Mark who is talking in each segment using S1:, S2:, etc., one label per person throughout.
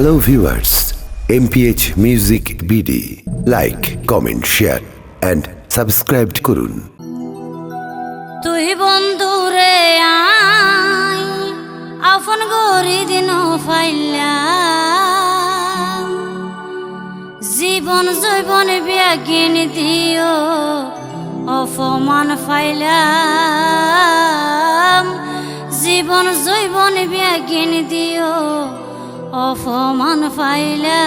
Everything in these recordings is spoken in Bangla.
S1: Hello viewers MPH music BD like comment share and subscribe করুন।
S2: তুই বন্ধুরে আই আপন গরি দিন ফাইলা জীবন জৈবন ব্যাগিন দিও, অপমান ফাইলাম। জীবন জৈবন ব্যাগিন দিও অপমান ফাইলা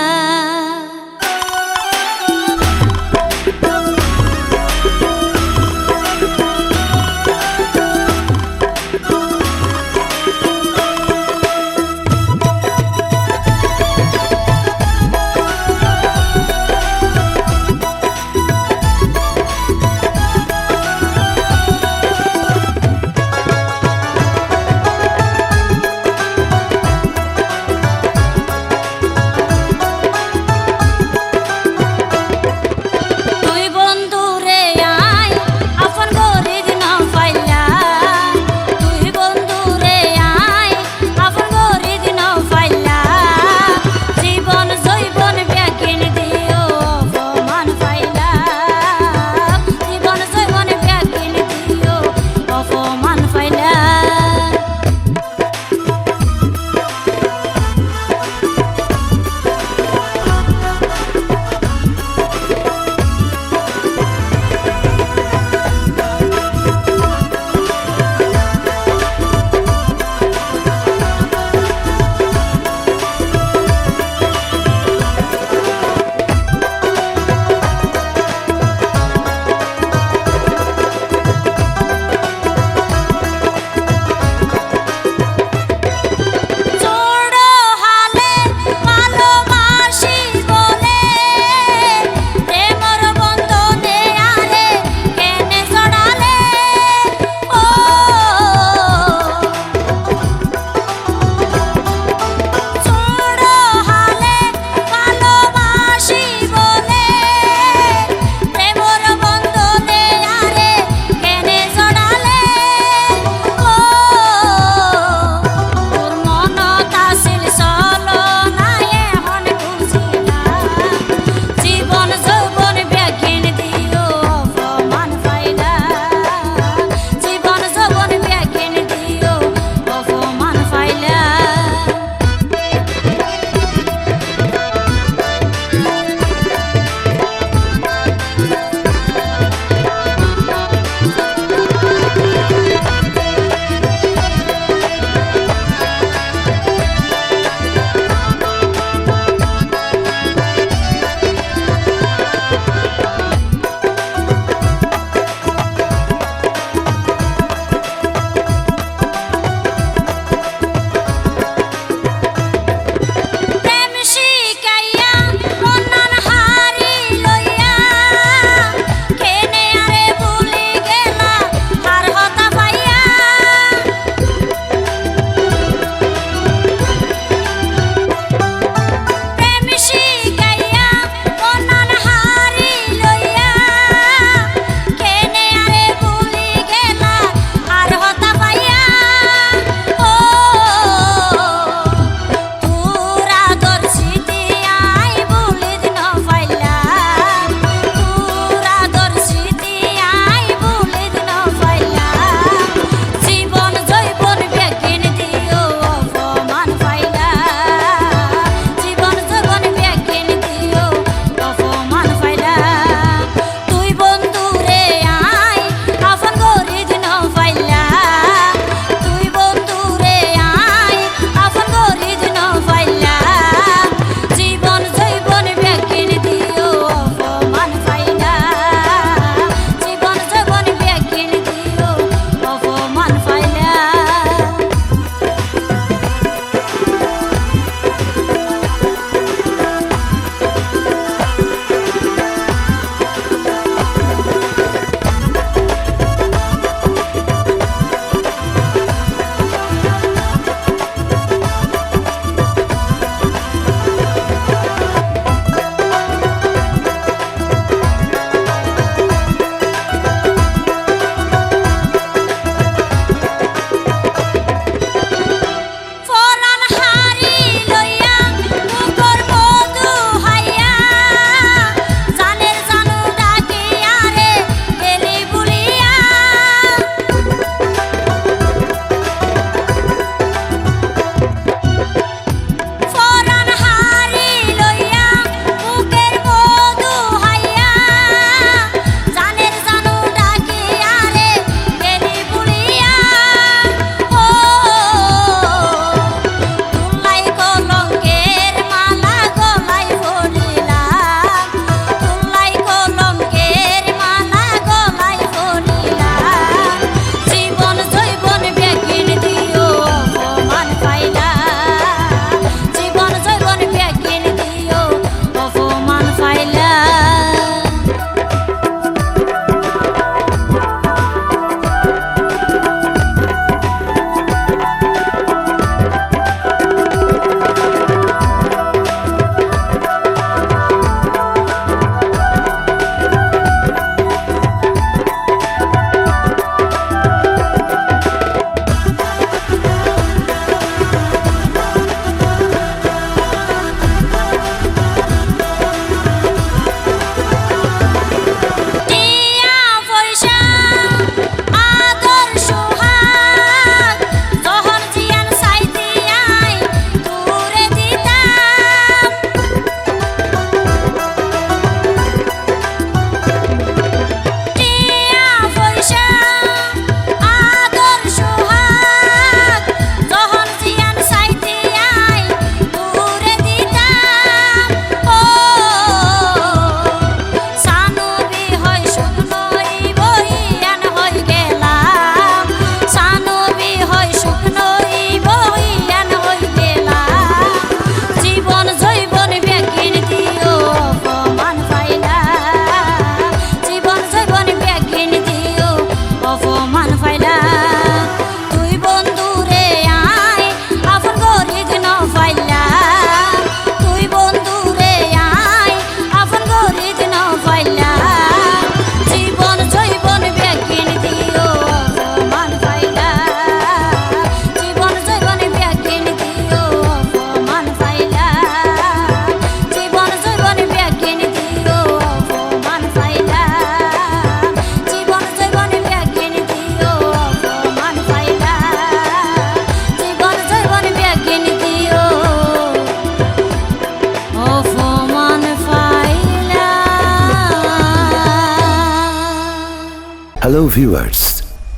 S1: hello viewers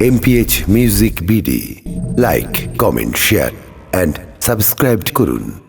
S1: MPH music BD like comment share and subscribe করুন।